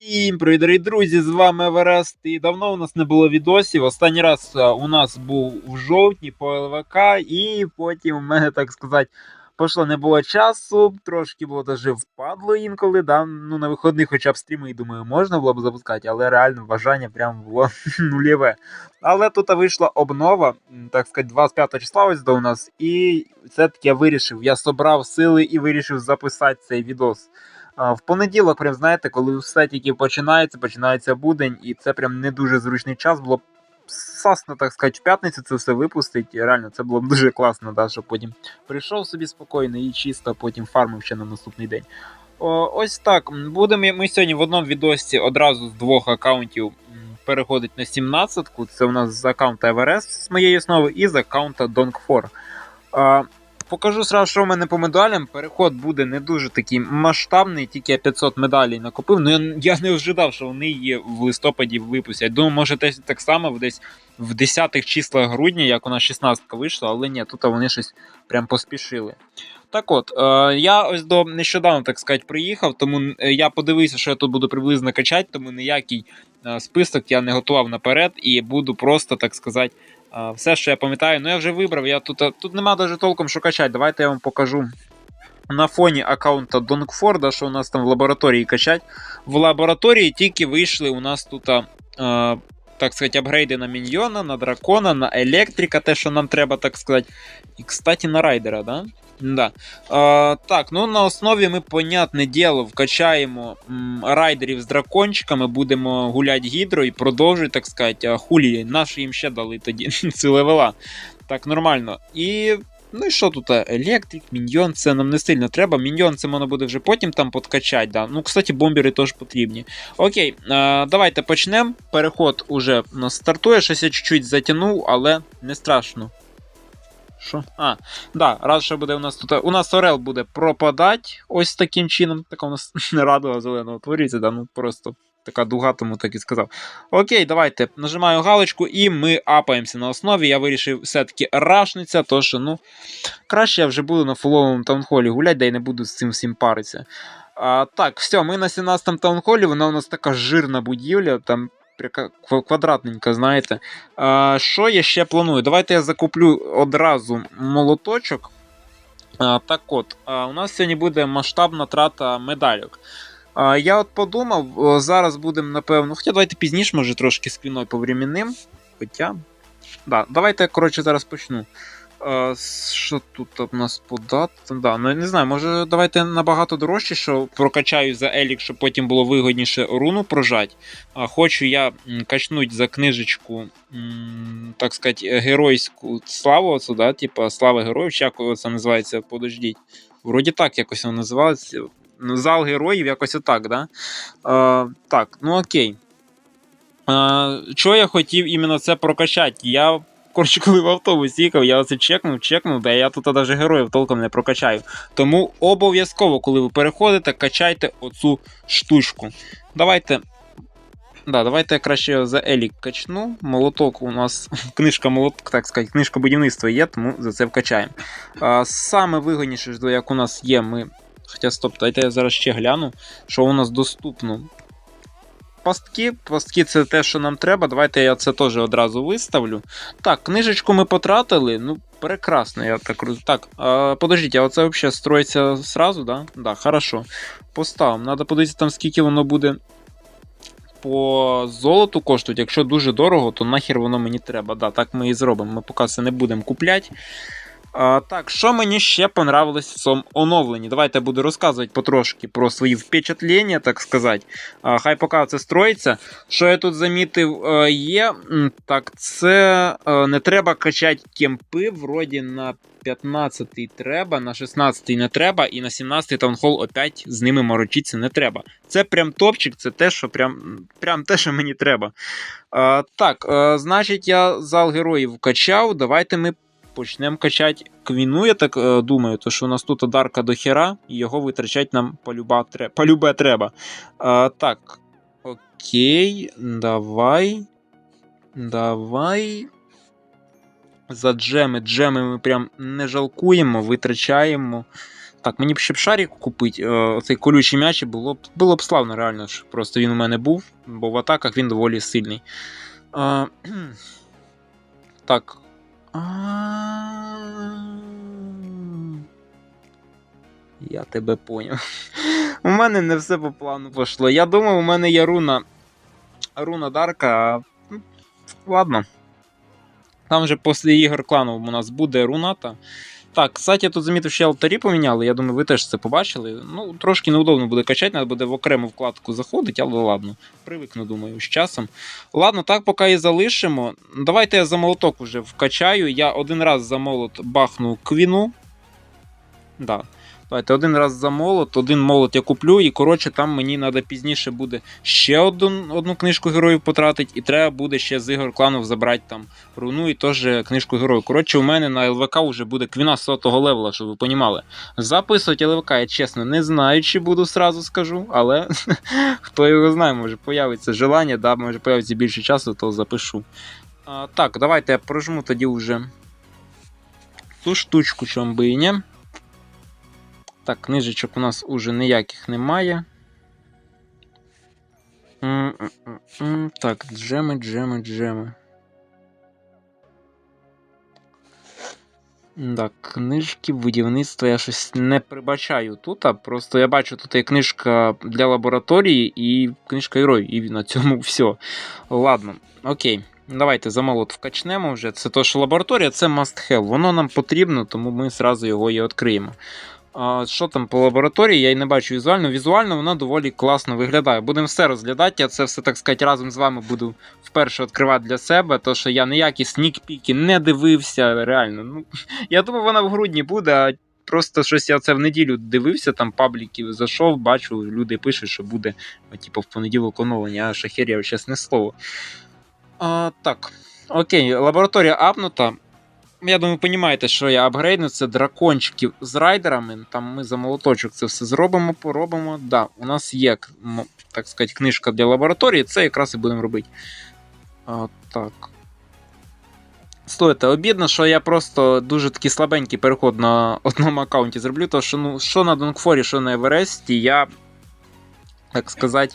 Всім привіт, дорогі друзі! З вами Еверест. І давно у нас не було відосів. Останній раз е, у нас був в жовтні по ЛВК, і потім у мене, так сказати, пішло не було часу, трошки було даже впадло інколи. Да? Ну, на виходних хоча б стріми, і думаю, можна було б запускати, але реально бажання прям було нульове. Але тут вийшла обнова, так сказати, 25 числа ось до у нас, і все-таки я вирішив, я собрав сили і вирішив записати цей відос. В понеділок, прям знаєте, коли все тільки починається, починається будень, і це прям не дуже зручний час. Було б сасно, так сказати, в п'ятницю це все випустити. І реально, це було б дуже класно, да, щоб потім прийшов собі спокійно і чисто потім фармив ще на наступний день. О, ось так. Будемо ми сьогодні в одному відосі одразу з двох аккаунтів переходить на 17-ку. Це у нас з аккаунта Everest з моєї основи і з аккаунта Dong4. Покажу сразу, що в мене по медалям. Переход буде не дуже такий масштабний, тільки я 500 медалей накопив. Ну я, я не ожидав, що вони її в листопаді випустять. Думаю, може десь так само десь в 10-х числах грудня, як у нас 16 вийшла, але ні, тут вони щось прям поспішили. Так от, е, я ось до нещодавно, так сказати, приїхав, тому е, я подивився, що я тут буду приблизно качати, тому ніякий е, список я не готував наперед і буду просто, так сказати, Все, що я пам'ятаю, ну я вже вибрав. Я тут тут нема даже толком що качати. Давайте я вам покажу на фоні аккаунта Донгфорда, що у нас там в лабораторії качать. В лабораторії тільки вийшли у нас тут, а, так сказати, апгрейди на міньйона, на дракона, на електрика, те, що нам треба, так сказати. І, кстати, на райдера, да? Да. А, так, ну на основі ми, понятне діло, вкачаємо м, райдерів з дракончиками, будемо гуляти гідро і продовжують, так сказати, а хулі. Наші їм ще дали тоді ці левела. Так, нормально. І. Ну і що тут? Електрик, міньйон, це нам не сильно треба. Міньйон це можна буде вже потім там подкачати. Да. Ну, кстати, бомбери теж потрібні. Окей, а, давайте почнемо. Переход уже стартує. Щось я чуть-чуть затягнув, але не страшно. Що? А, да, раз що буде у нас тут. У нас Орел буде пропадати ось таким чином. Така у нас не радуга зеленого твориться, да, ну просто така дуга, тому так і сказав. Окей, давайте нажимаю галочку і ми апаємося на основі. Я вирішив все-таки рашниця, то що, ну, краще я вже буду на фуловому таунхолі гуляти, де я не буду з цим всім паритися. А, Так, все, ми на 17-му таунхолі, вона у нас така жирна будівля, там квадратненька, знаєте. А, Що я ще планую? Давайте я закуплю одразу молоточок. А, Так от, а, у нас сьогодні буде масштабна трата медальок. А, Я от подумав, зараз будемо, напевно, хоча давайте пізніше, може, трошки скріною повремінним. Хоча. Да, Давайте, коротше, зараз почну. Що тут у нас подати? Да, ну, не знаю, може давайте набагато дорожче, що прокачаю за Елік, щоб потім було вигідніше руну прожати. А, Хочу я качнуть за книжечку, так сказати, геройську славу, оцю, да, типа слава героїв, чи як це називається, подождіть. Вроді так якось воно називається. Ну, Зал героїв, якось отак, да? А, так, ну окей. Що я хотів іменно це прокачати? Я Коротше, коли в автобус їхав, я оце чекнув, чекнув, да я тут навіть героїв толком не прокачаю. Тому обов'язково, коли ви переходите, качайте оцю штучку. Давайте. Да, Давайте я краще за Елік качну. Молоток у нас книжка молоток, так сказати, книжка будівництва є, тому за це вкачаємо. А, Саме вигідніше, як у нас є, ми. Хоча стоп, дайте я зараз ще гляну, що у нас доступно. Пастки. Пастки це те, що нам треба. Давайте я це теж одразу виставлю. Так, книжечку ми потратили. Ну, прекрасно, я так розумію. Так, а, подождіть, а оце взагалі строїться сразу, да? Да, хорошо. Поставимо. Надо подивитися там, скільки воно буде по золоту коштують. Якщо дуже дорого, то нахер воно мені треба. Да, так ми і зробимо. Ми поки це не будемо купляти. А, Так, що мені ще понравилось в цьому оновленні? Давайте я буду розказувати потрошки про свої впечатлення, так сказати. А, Хай поки це строїться. Що я тут замітив е, є, так, це е, не треба качати кемпи, вроді на 15-й треба, на 16-й не треба, і на 17-й таунхол опять з ними морочитися не треба. Це прям топчик, це те, що прям, прям те, що мені треба. А, Так, а, значить, я зал героїв качав. Давайте ми почнемо качати квіну, я так е, думаю, то що у нас тут дарка до хера, і його витрачати нам полюбе треба. Е, так. Окей, давай. Давай. За джеми. Джеми ми прям не жалкуємо, витрачаємо. Так, мені б ще б шарик купити, оцей колючий м'яч, було б, було б славно, реально ж. Просто він у мене був, бо в атаках він доволі сильний. А, так. Я тебе поняв. У мене не все по плану пішло. Я думав, у мене є руна. Руна Дарка. ну, Ладно. Там вже після ігор кланів у нас буде руната. Так, кстати, я тут замітив, що алтарі поміняли. Я думаю, ви теж це побачили. Ну, трошки неудобно буде качати, треба буде в окрему вкладку заходити, але ладно. Привикну, думаю, з часом. Ладно, так поки і залишимо. Давайте я за молоток вже вкачаю. Я один раз за молот бахну квіну. Да. Давайте один раз за молот, один молот я куплю, і коротше, там мені треба пізніше буде ще одну, одну книжку героїв потратити, і треба буде ще з ігор кланів забрати там руну і теж книжку героїв. Коротше, у мене на ЛВК вже буде квіна сотого левела, щоб ви понімали. Записувати ЛВК, я чесно не знаю, чи буду сразу скажу, але хто його знає, може появиться желання, да, може появиться більше часу, то запишу. А, так, давайте я прожму тоді вже ту штучку, чом би і не. Так, книжечок у нас уже ніяких немає. Так, джеми, джеми, джеми. Так, книжки, будівництва я щось не прибачаю тут. а Просто я бачу, тут є книжка для лабораторії і книжка герой, і на цьому все. Ладно, окей. Давайте за молот вкачнемо вже. Це то, що лабораторія, це must have. Воно нам потрібно, тому ми зразу його і відкриємо. Що там по лабораторії, я її не бачу візуально. Візуально вона доволі класно виглядає. Будемо все розглядати. Я це все так сказати разом з вами буду вперше відкривати для себе, то що я ніякі снікпіки не дивився. Реально. Ну, Я думав, вона в грудні буде, а просто щось я це в неділю дивився, там пабліків зайшов, бачу, люди пишуть, що буде типу, в понеділок оновлення, а шахерія, чесне слово. А, Так, окей, лабораторія апнута. Я думаю, розумієте, що я апгрейдну, це дракончиків з райдерами. Там ми за молоточок це все зробимо, поробимо. Да, у нас є, так сказати, книжка для лабораторії, це якраз і будемо робити. А, Так. Слухайте, обідно, що я просто дуже такий слабенький переход на одному аккаунті зроблю, тому що ну, що на Донгфорі, що на Евересті, я, так сказати.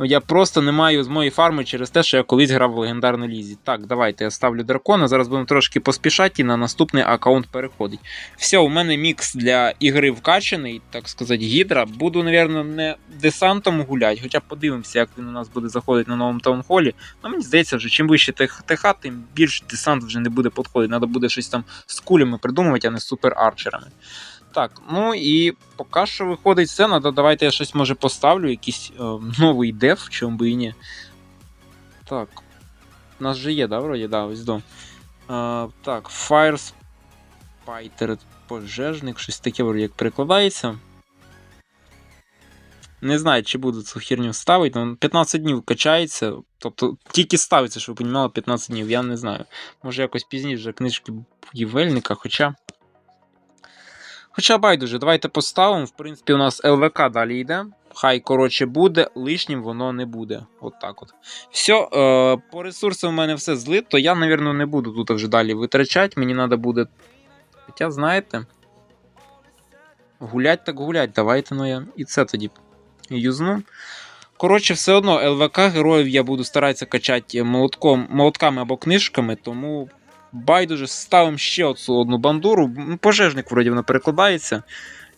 Я просто не маю з моєї фарми через те, що я колись грав в легендарній лізі. Так, давайте я ставлю дракона. Зараз будемо трошки поспішати і на наступний аккаунт переходить. Все, у мене мікс для ігри вкачаний, так сказати, гідра. Буду, напевно, не десантом гуляти, хоча подивимося, як він у нас буде заходити на новому таунхолі. Ну, мені здається, вже чим вище ТХ, тим більш десант вже не буде підходити. Треба буде щось там з кулями придумувати, а не з супер-арчерами. Так, ну і поки що виходить все. Надо, давайте я щось може поставлю, якийсь е, новий деф, чому би і ні. Так. У нас же є, да, вроді, да, ось до. Е, так, Fire Spider, пожежник, щось таке вроді як перекладається. Не знаю, чи буду цю херню ставити, але 15 днів качається. Тобто тільки ставиться, щоб ви розуміли, 15 днів, я не знаю. Може якось пізніше книжки Євельника, хоча. Хоча байдуже, давайте поставимо. В принципі, у нас ЛВК далі йде. Хай, коротше, буде, лишнім воно не буде. От так от. Все, е, по ресурсам у мене все злито. Я, мабуть, не буду тут вже далі витрачати. Мені треба буде. Хоча, знаєте. Гулять так гулять. Давайте ну я і це тоді юзну. Коротше, все одно ЛВК героїв я буду старатися качати молотком, молотками або книжками, тому Байдуже ставимо ще одну бандуру. Пожежник, вроді, вона перекладається,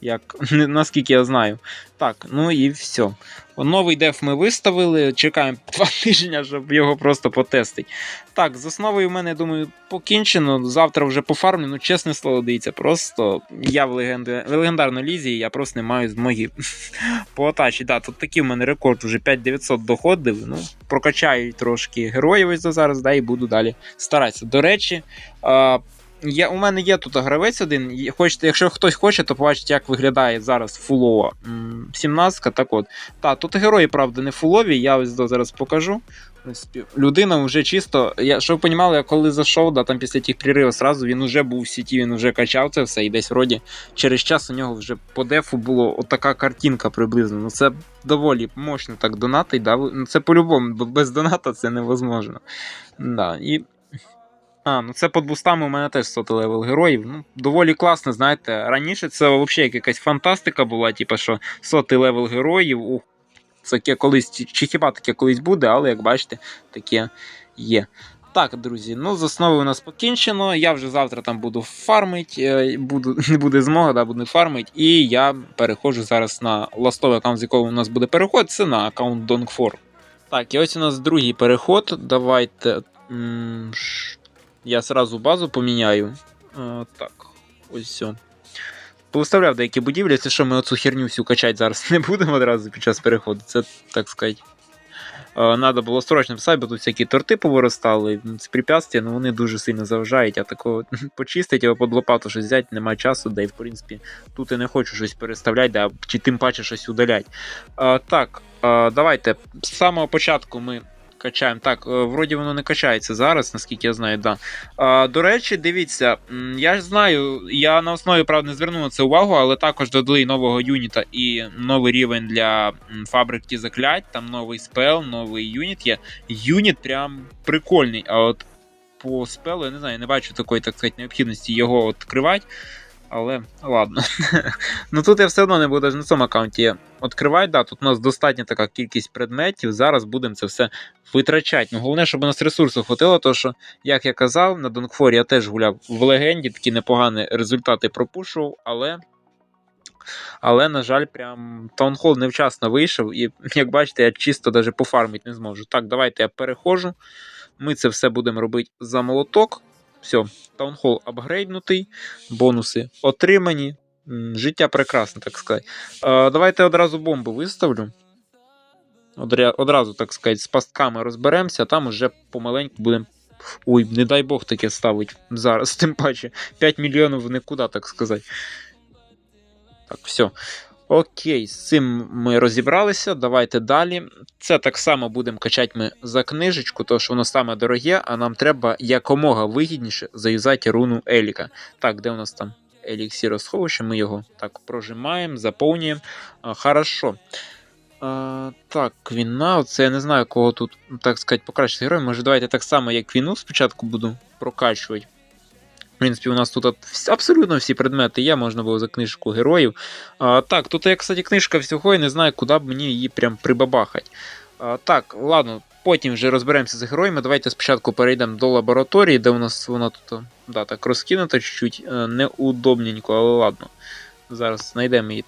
як, наскільки я знаю. Так, ну і все. Новий деф ми виставили. Чекаємо два тижні, щоб його просто потестити. Так, з основою в мене, думаю, покінчено. Завтра вже пофармлю. Ну, чесне слово, дивіться, просто я в, легенди... в легендарній лізі, я просто не маю змоги по атачі. Да, Тут такий в мене рекорд вже 5900 доходив. Ну, Прокачаю трошки героїв ось зараз, да, і буду далі старатися. До речі. Я, У мене є тут гравець один. Хочете, Якщо хтось хоче, то побачить, як виглядає зараз фулова 17 Так от. Та, тут герої, правда, не фулові, я ось зараз покажу. Людина вже чисто. Я, Щоб ви розуміли, я коли зайшов, да, там після тих приривів сразу він вже був в сіті, він вже качав це все, і десь вроді через час у нього вже по дефу було отака картинка приблизно. Ну Це доволі мощно так донатить. Да? Ну, це по-любому, без доната це невозможно. Да, і А, ну це під бустами у мене теж сотий левел героїв. Ну, доволі класно, знаєте. Раніше це взагалі якась фантастика була, типу, що сотий левел героїв. Ух, це таке колись, чи- хіба таке колись буде, але як бачите, таке є. Так, друзі, ну з основи у нас покінчено. Я вже завтра там буду фармить, е, буду, не буде змога, да, буду фармить. І я переходжу зараз на ластовий аккаунт, з якого у нас буде переход, це на аккаунт Dong4. Так, і ось у нас другий переход. Давайте. м, Я сразу базу поміняю. Е, так, ось все. Повиставляв деякі будівлі, це що ми оцю херню всю качати зараз не будемо одразу під час переходу. Це, так сказати. Надо було срочно писати, бо тут всякі торти повиростали, м, це препятствия, ну вони дуже сильно заважають, а такого почистити або під лопату щось взяти, немає часу, да і в принципі тут і не хочу щось переставляти, да, чи тим паче щось удалять. Е, так, е, давайте з самого початку ми качаємо. Так, е, вроді воно не качається зараз, наскільки я знаю, да. Е, до речі, дивіться, я ж знаю, я на основі правда не звернув на це увагу, але також додали нового юніта і новий рівень для фабрики заклять. Там новий спел, новий юніт є. Юніт прям прикольний. А от по спелу, я не знаю, я не бачу такої, так сказати, необхідності його відкривати. Але ладно. ну тут я все одно не буду на цьому аккаунті відкривати. Да, тут у нас достатня така кількість предметів. Зараз будемо це все витрачати. Ну головне, щоб у нас ресурсу хватило, тому що, як я казав, на Донкфорі я теж гуляв в легенді, такі непогані результати пропушував, але. Але, на жаль, прям таунхол невчасно вийшов, і, як бачите, я чисто навіть пофармити не зможу. Так, давайте я переходжу. Ми це все будемо робити за молоток. Все, таунхол апгрейднутий, бонуси отримані. Життя прекрасне, так сказати. Давайте одразу бомбу виставлю. Одразу, так сказати, з пастками розберемося, а там уже помаленьку будемо. Ой, не дай Бог таке ставить зараз, тим паче. 5 мільйонів в нікуди, так сказати. Так, все. Окей, з цим ми розібралися. Давайте далі. Це так само будемо качати ми за книжечку, тому що воно саме дороге, а нам треба якомога вигідніше заюзати руну Еліка. Так, де у нас там еліксіросховище? Ми його так прожимаємо, заповнюємо. Хорошо. А, так, Квіна, оце я не знаю, кого тут, так сказати, покращити герой. Може, давайте так само, як Квіну спочатку буду прокачувати. В принципі, у нас тут абсолютно всі предмети є, можна було за книжку героїв. А, так, тут є, кстати, книжка всього, і не знаю, куди б мені її прям прибабахати. А, так, ладно, потім вже розберемося з героями. Давайте спочатку перейдемо до лабораторії, де у нас вона тут да, так, розкинута чуть-чуть е, неудобненько, але ладно. Зараз знайдемо її.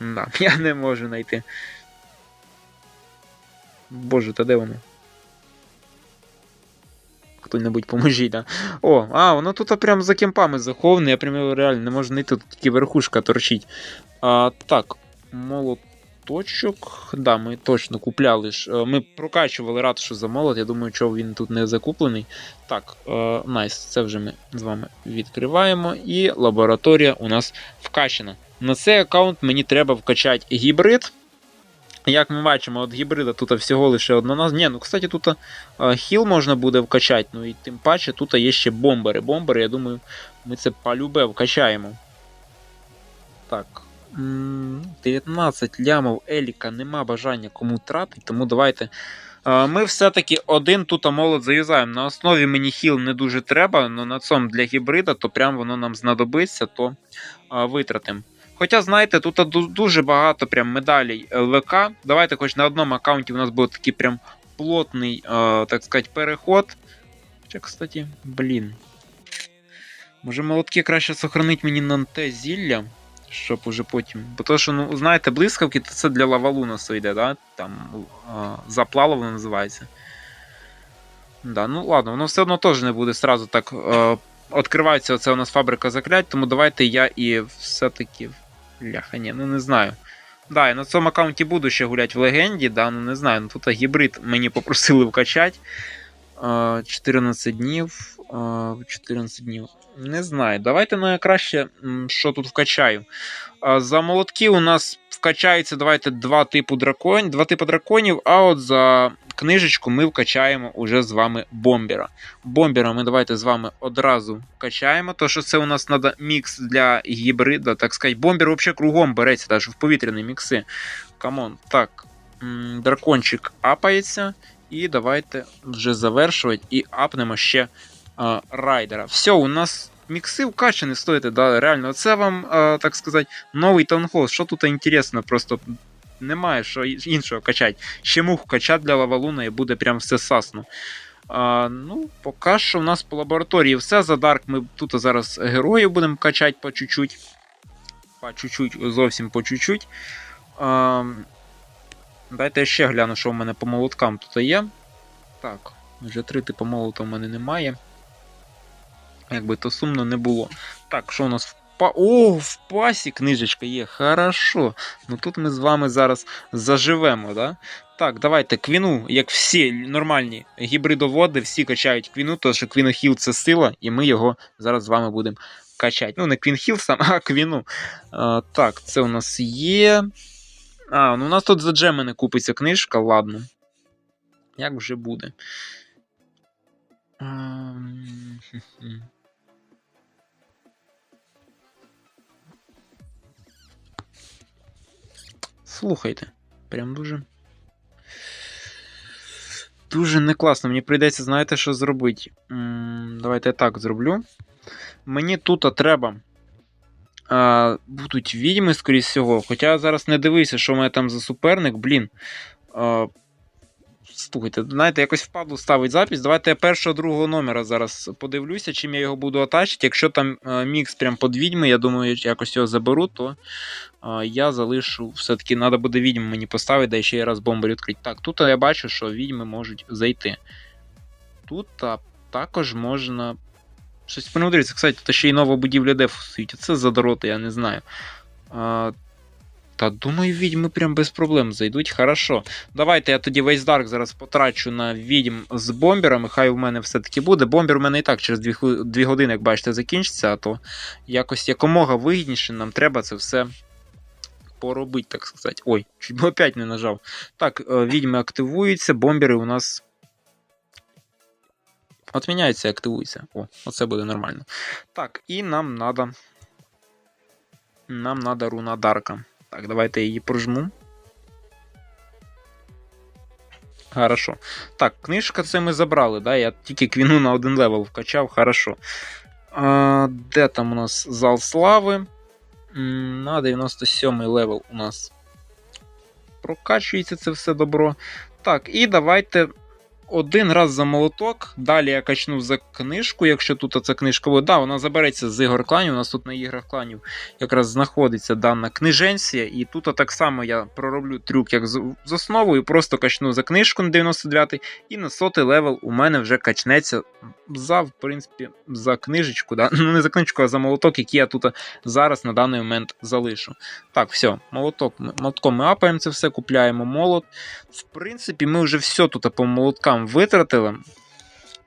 Да, я не можу знайти. Боже, та де воно? Хто-небудь поможіть, да. О, а, воно тут прям за кемпами заховане, я прям реально не можу знайти, тут тільки верхушка торчить. А, так, молоточок. Да, ми точно купляли. Е, Ми прокачували що за молот. Я думаю, що він тут не закуплений. Так, е, найс, це вже ми з вами відкриваємо. І лабораторія у нас вкачана. На цей аккаунт мені треба вкачати гібрид. Як ми бачимо, от гібрида тут всього лише одна. Ні, ну кстати, тут е, хіл можна буде вкачати, ну і тим паче тут є ще бомбери. Бомбери, я думаю, ми це полюбе вкачаємо. Так. 19 лямов Еліка нема бажання кому тратити, тому давайте. Е, Ми все-таки один тут молот заюзаємо. На основі мені хіл не дуже треба, але на цьому для гібрида, то прям воно нам знадобиться, то е, витратимо. Хоча, знаєте, тут дуже багато прям медалей ЛВК. Давайте хоч на одному аккаунті у нас буде такий прям плотний, е, так сказати, переход. Хоча, кстати, блін. Може молотки краще сохранить мені на те зілля, щоб уже потім. Бо то, що, ну, знаєте, блискавки, то це для лавалунасу йде, да? Там е, заплава воно називається. Да, ну ладно, воно все одно теж не буде сразу так. Е, Відкривається оце у нас фабрика заклять, тому давайте я і все-таки. Бляха, ні, ну не знаю. Да, я на цьому аккаунті буду ще гуляти в легенді, да, ну не знаю. Ну тут гібрид мені попросили вкачати. Е, 14 днів. е, 14 днів. Не знаю. Давайте ну, я краще м, що тут вкачаю. Е, За молотки у нас вкачається давайте два типу драконів, два типи драконів, а от за книжечку ми вкачаємо уже з вами бомбера. Бомбера ми давайте з вами одразу вкачаємо, то що це у нас треба мікс для гібрида, так сказати. Бомбер взагалі кругом береться, навіть в повітряні мікси. Камон. Так, дракончик апається. І давайте вже завершувати і апнемо ще а, райдера. Все, у нас мікси вкачані, стоїте, да, реально. Це вам, а, так сказати, новий таунхол. Що тут інтересно, просто немає що іншого качати. Ще мух качати для лавалуна і буде прям все сасно. А, ну, поки що у нас по лабораторії все. За Дарк ми тут зараз героїв будемо качати по чуть-чуть. По чуть-чуть, зовсім по чуть-чуть. А, дайте я ще гляну, що в мене по молоткам тут є. Так, вже три типу молота в мене немає. Якби то сумно не було. Так, що у нас в па... О, в пасі книжечка є. Хорошо. Ну тут ми з вами зараз заживемо, да? Так, давайте квіну, як всі нормальні гібридоводи, всі качають квіну, тому що квінохіл це сила, і ми його зараз з вами будемо качати. Ну, не квінхіл сам, а квіну. А, так, це у нас є. А, ну у нас тут за Джемини купиться книжка, ладно. Як вже буде. Ем, Слухайте, прям дуже. Дуже не класно. Мені прийдеться, знаєте, що зробити. Давайте я так зроблю. Мені тут треба. А, будуть відьми, скоріш всього. Хоча я зараз не дивився, що в мене там за суперник, блін. А, слухайте, знаєте, якось впадло ставить запись. Давайте я першого другого номера зараз подивлюся, чим я його буду атачити. Якщо там а, мікс прям під відьми, я думаю, якось його заберу, то я залишу. Все-таки треба буде відьми мені поставити, да ще раз бомбер відкрити. Так, тут я бачу, що відьми можуть зайти. Тут а, також можна. Щось понадивиться, кстати, тут ще й нова будівля дефу стоїть. Це задороти, я не знаю. А, та думаю, відьми прям без проблем зайдуть. Хорошо. Давайте я тоді весь Дарк зараз потрачу на відьм з бомберами. Хай у мене все-таки буде. Бомбер у мене і так через 2, 2 години, як бачите, закінчиться, а то якось якомога вигідніше нам треба це все поробити, так сказати. Ой, чуть би опять не нажав. Так, е, відьми активуються, бомбери у нас. Отміняються і активуються. О, оце буде нормально. Так, і нам надо. Нам надо руна Дарка. Так, давайте її прожму. Хорошо. Так, книжка це ми забрали, да? Я тільки квіну на один левел вкачав, хорошо. А, де там у нас зал слави? На 97 левел у нас прокачується це все добро. Так, і давайте один раз за молоток. Далі я качну за книжку, якщо тут ця книжка буде. Да, вона забереться з ігор кланів. У нас тут на іграх кланів якраз знаходиться дана книженція. І тут так само я пророблю трюк як з, основою, просто качну за книжку на 99-й, і на сотий левел у мене вже качнеться за, в принципі, за книжечку. Да? Ну, не за книжку, а за молоток, який я тут зараз на даний момент залишу. Так, все, молоток. Молотком ми апаємо це все, купляємо молот. В принципі, ми вже все тут по молоткам витратили.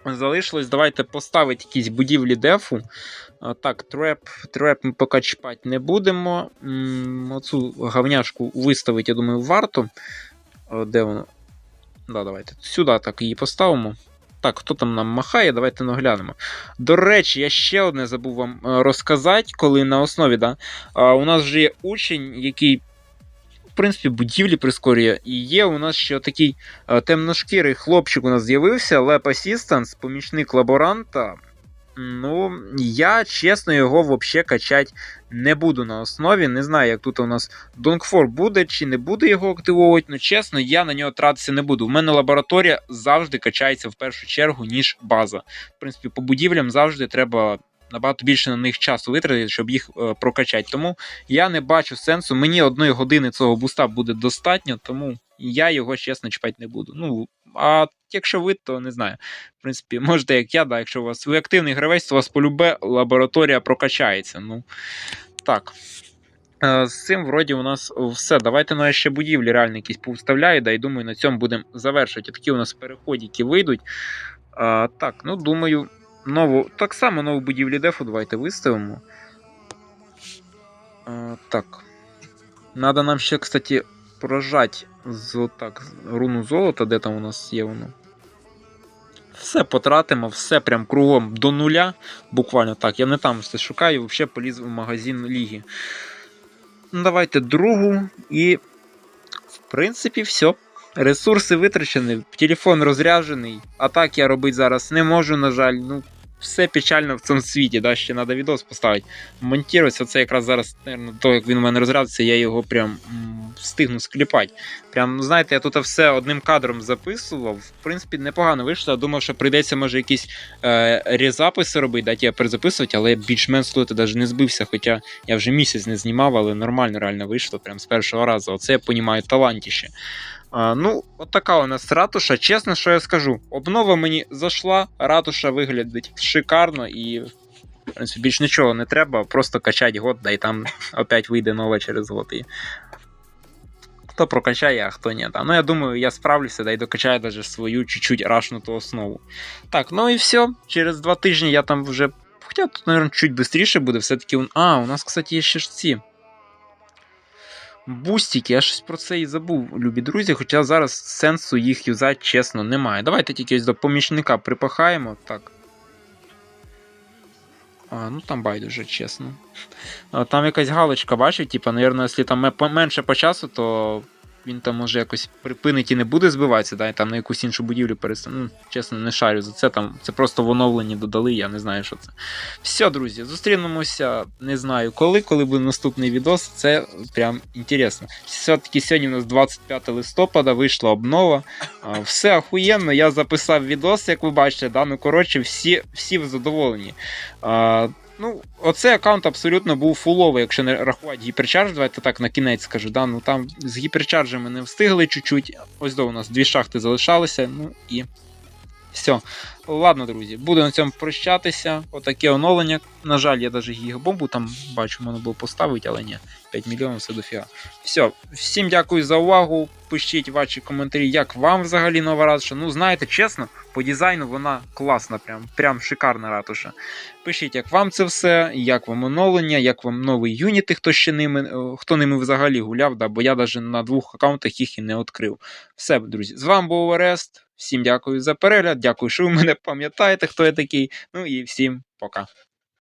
Залишилось, давайте поставити якісь будівлі дефу. Так, треп, треп ми поки чіпати не будемо. Оцю гавняшку виставити, я думаю, варто. Де воно? Да, давайте. Сюди так її поставимо. Так, хто там нам махає, давайте наглянемо. До речі, я ще одне забув вам е, розказати, коли на основі, да, у нас вже є учень, який, принципі, будівлі прискорює. І є у нас ще такий е, темношкірий хлопчик у нас з'явився, Lab Assistance, помічник лаборанта. Ну, я чесно його взагалі качати не буду на основі. Не знаю, як тут у нас Донгфор буде чи не буде його активовувати. Ну, чесно, я на нього тратитися не буду. У мене лабораторія завжди качається в першу чергу, ніж база. В принципі, по будівлям завжди треба набагато більше на них часу витратити, щоб їх е, прокачати. Тому я не бачу сенсу. Мені одної години цього буста буде достатньо, тому я його чесно чіпати не буду. Ну, а якщо ви, то не знаю. В принципі, можете, як я, да, якщо у вас ви активний гравець, то у вас полюбе лабораторія прокачається. Ну, так. Е, З цим вроді у нас все. Давайте ну, я ще будівлі реально якісь повставляю, да, і думаю, на цьому будемо завершувати. Такі у нас переходики вийдуть. А, так, ну думаю, нову, так само нову будівлі дефу давайте виставимо. А, так. Надо нам ще, кстати, прожати з, так, руну золота, де там у нас є воно. Все потратимо, все прям кругом до нуля. Буквально так. Я не там все шукаю, взагалі поліз в магазин ліги. Ну, давайте другу і. В принципі, все. Ресурси витрачені, телефон розряджений, а так я робити зараз не можу, на жаль. Ну, все печально в цьому світі, да, ще треба відос поставити. Монтуватися, це якраз зараз, наверное, до як він у мене розрядиться, я його прям встигну скліпати. Прям, ну знаєте, я тут все одним кадром записував. В принципі, непогано вийшло. Я думав, що прийдеться, може, якісь е, різаписи робити, дати я перезаписувати, але більш-менш слухайте, навіть не збився, хоча я вже місяць не знімав, але нормально реально вийшло, прям з першого разу. Оце я понімаю талантіше. А, ну, от така у нас ратуша. Чесно, що я скажу, обнова мені зайшла, ратуша виглядить шикарно і. В принципі, більш нічого не треба, просто качать год, да і там опять вийде нове через год. І... Хто прокачає, а хто ні. Да. Ну, я думаю, я справлюся, да і докачаю даже свою чуть-чуть рашнуту основу. Так, ну і все. Через два тижні я там вже. Хоча тут, мабуть, чуть швидше буде, все-таки. А, у нас, кстати, є ще ж ці. Бустики, я щось про це і забув, любі друзі, хоча зараз сенсу їх юзати, чесно, немає. Давайте тільки ось до помічника припахаємо. Так. А, ну там байдуже, чесно. А, Там якась галочка, бачив, типа, наверное, якщо там менше по часу, то він там може якось припинить і не буде збиватися, да, і там на якусь іншу будівлю перестане. Ну, чесно, не шарю за це. Там це просто в оновленні додали, я не знаю, що це. Все, друзі, зустрінемося. Не знаю коли, коли буде наступний відос. Це прям інтересно. Все-таки сьогодні у нас 25 листопада, вийшла обнова. Все охуєнно. Я записав відос, як ви бачите. Да? Ну, коротше, всі, всі задоволені. Ну, оцей аккаунт абсолютно був фуловий, якщо не рахувати гіперчардж, давайте так на кінець скажу. Да? Ну, там з гіперчаржами не встигли чуть-чуть. Ось до у нас дві шахти залишалися. Ну і все. Ладно, друзі, буду на цьому прощатися. Отаке оновлення. На жаль, я навіть гігабомбу там бачу, можна було поставити, але ні. 5 мільйонів це дофіга. Все, всім дякую за увагу. Пишіть ваші коментарі, як вам взагалі нова ратуша. Ну, знаєте, чесно, по дизайну вона класна, прям, прям шикарна ратуша. Пишіть, як вам це все, як вам оновлення, як вам новий юніти, хто ще ними, е, хто ними взагалі гуляв, да, бо я навіть на двох аккаунтах їх і не відкрив. Все, друзі, з вами був Орест. Всім дякую за перегляд. Дякую, що ви мене пам'ятаєте, хто я такий. Ну і всім пока.